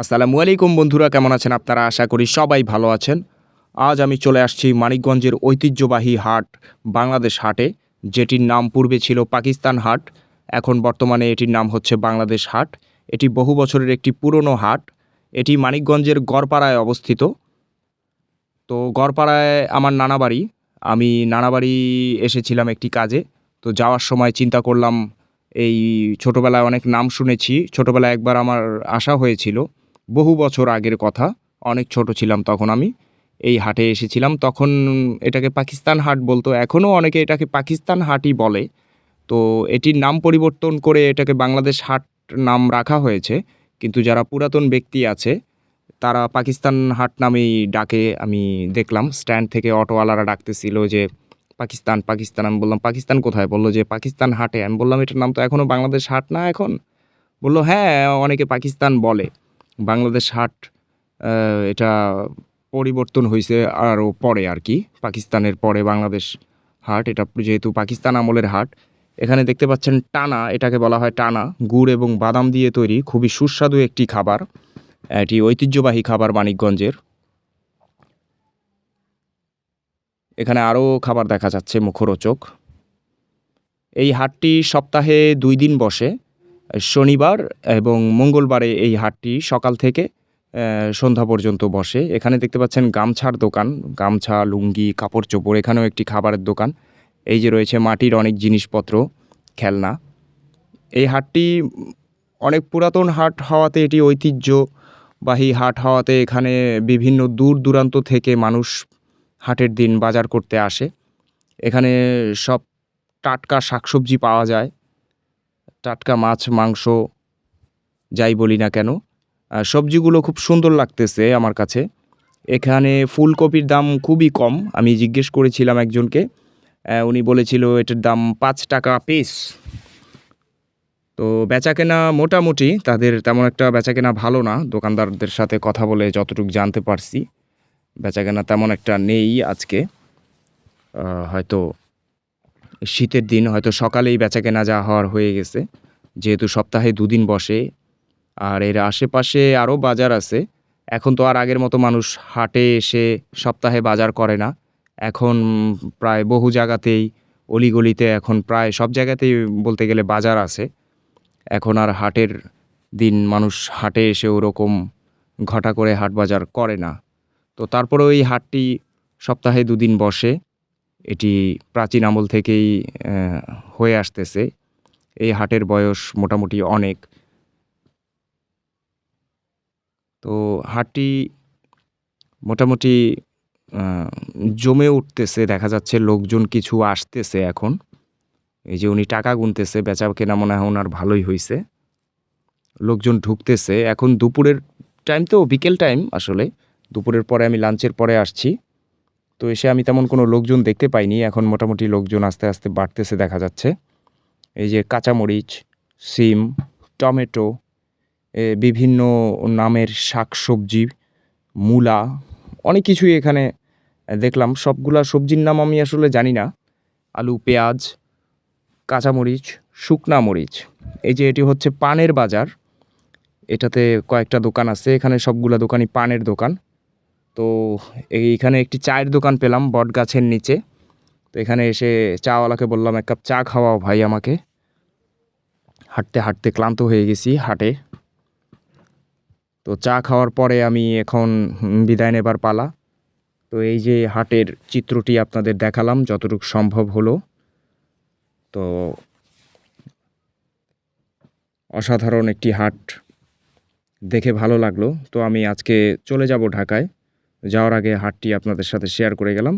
আসসালামু আলাইকুম বন্ধুরা, কেমন আছেন আপনারা? আশা করি সবাই ভালো আছেন। আজ আমি চলে আসছি মানিকগঞ্জের ঐতিহ্যবাহী হাট, বাংলাদেশ হাটে। যেটির নাম পূর্বে ছিল পাকিস্তান হাট, এখন বর্তমানে এটির নাম হচ্ছে বাংলাদেশ হাট। এটি বহু বছরের একটি পুরনো হাট। এটি মানিকগঞ্জের গড়পাড়ায় অবস্থিত। তো গড়পাড়ায় আমার নানা বাড়ি আমি নানা বাড়ি এসেছিলাম একটি কাজে। তো যাওয়ার সময় চিন্তা করলাম, এই ছোটোবেলায় অনেক নাম শুনেছি। ছোটোবেলায় একবার আমার আশা হয়েছিল। বহু বছর আগের কথা। অনেক ছোট ছিলাম তখন আমি। এই হাটে এসেছিলাম। তখন এটাকে পাকিস্তান হাট বলতো। এখনও অনেকে এটাকে পাকিস্তান হাটই বলে। তো এটির নাম পরিবর্তন করে এটাকে বাংলাদেশ হাট নাম রাখা হয়েছে। কিন্তু যারা পুরাতন ব্যক্তি আছে, তারা পাকিস্তান হাট নামেই ডাকে। আমি দেখলাম, স্ট্যান্ড থেকে অটোওয়ালারা ডাকতেছিল যে, পাকিস্তান পাকিস্তান। আমি বললাম, পাকিস্তান কোথায়? বলল যে, পাকিস্তান হাটে। আমি বললাম, এটার নাম তো এখনও বাংলাদেশ হাট না এখন? বলল হ্যাঁ অনেকে পাকিস্তান বলে। বাংলাদেশ হাট এটা পরিবর্তন হয়েছে আরও পরে আর কি, পাকিস্তানের পরে বাংলাদেশ হাট। এটা যেহেতু পাকিস্তান আমলের হাট, এখানে দেখতে পাচ্ছেন টানা, এটাকে বলা হয় টানা, গুড় এবং বাদাম দিয়ে তৈরি খুবই সুস্বাদু একটি খাবার। এটি ঐতিহ্যবাহী খাবার মানিকগঞ্জের। এখানে আরও খাবার দেখা যাচ্ছে, মুখরোচক। এই হাটটি সপ্তাহে দুই দিন বসে। শনিবার এবং মঙ্গলবারে এই হাটটি সকাল থেকে সন্ধ্যা পর্যন্ত বসে। এখানে দেখতে পাচ্ছেন গামছার দোকান, গামছা, লুঙ্গি, কাপড় চোপড়, এখানেও একটি খাবারের দোকান। এই যে রয়েছে মাটির অনেক জিনিসপত্র, খেলনা। এই হাটটি অনেক পুরাতন হাট হওয়াতে এটি ঐতিহ্যবাহী হাট হওয়াতে এখানে বিভিন্ন দূর দূরান্ত থেকে মানুষ হাটের দিন বাজার করতে আসে। এখানে সব টাটকা শাকসবজি পাওয়া যায়। টাটকা মাছ, মাংস, যাই বলি না কেন সবজিগুলো খুব সুন্দর লাগতেছে আমার কাছে। এখানে ফুলকপির দাম খুবই কম, আমি জিজ্ঞেস করেছিলাম একজনকে উনি বলেছিল এটার দাম পাঁচ টাকা পিস তো বেচাকেনা মোটামুটি, তাদের তেমন একটা বেচাকেনা ভালো না, দোকানদারদের সাথে কথা বলে যতটুকু জানতে পারছি, বেচাকেনা তেমন একটা নেই আজকে। হয়তো শীতের দিন হয়তো সকালেই বেচাকেনা যা হওয়ার হয়ে গেছে। যেহেতু সপ্তাহে দুদিন বসে। আর এর আশেপাশে আরও বাজার আছে। এখন তো আর আগের মতো মানুষ হাটে এসে সপ্তাহে বাজার করে না। এখন প্রায় বহু জায়গাতেই, অলিগলিতে এখন প্রায় সব জায়গাতেই বলতে গেলে বাজার আছে। এখন আর হাটের দিন মানুষ হাটে এসে ওরকম ঘটা করে হাট বাজার করে না। তো তারপরেও ওই হাটটি সপ্তাহে দুদিন বসে। এটি প্রাচীন আমল থেকেই হয়ে আসতেছে। এই হাটের বয়স মোটামুটি অনেক। তো হাটটি মোটামুটি জমে উঠতেছে, দেখা যাচ্ছে লোকজন কিছু আসতেছে এখন। এই যে উনি টাকা গুনতেছে, বেচা কেনা মনে হয় ওনার ভালোই হয়েছে লোকজন ঢুকতেছে। এখন দুপুরের টাইম তো, বিকেল টাইম আসলে। দুপুরের পরে আমি লাঞ্চের পরে আসছি। তো এসে আমি তেমন কোনো লোকজন দেখতে পাইনি। এখন মোটামুটি লোকজন আস্তে আস্তে বাড়তেছে দেখা যাচ্ছে। এই যে কাঁচামরিচ, সিম, টমেটো বিভিন্ন নামের শাকসবজি, মূলা, অনেক কিছুই এখানে দেখলাম। সবগুলা সবজির নাম আমি আসলে জানি না। আলু, পেঁয়াজ, কাঁচামরিচ, শুকনা মরিচ। এই যে এটি হচ্ছে পানের বাজার। এটাতে কয়েকটা দোকান আছে। এখানে সবগুলা দোকানই পানের দোকান। তো এইখানে একটি চায়ের দোকান পেলাম বট গাছের নিচে। তো এখানে এসে চাওয়ালাকে বললাম, এক কাপ চা খাওয়াও ভাই আমাকে। হাঁটতে হাঁটতে ক্লান্ত হয়ে গেছি হাটে। তো চা খাওয়ার পরে আমি এখন বিদায় নেবার পালা। তো এই যে হাটের চিত্রটি আপনাদের দেখালাম, যতটুকু সম্ভব হলো। তো অসাধারণ একটি হাট দেখে ভালো লাগল। তো আমি আজকে চলে যাব ঢাকায়। যাওয়ার আগে হাটটি আপনাদের সাথে শেয়ার করে গেলাম।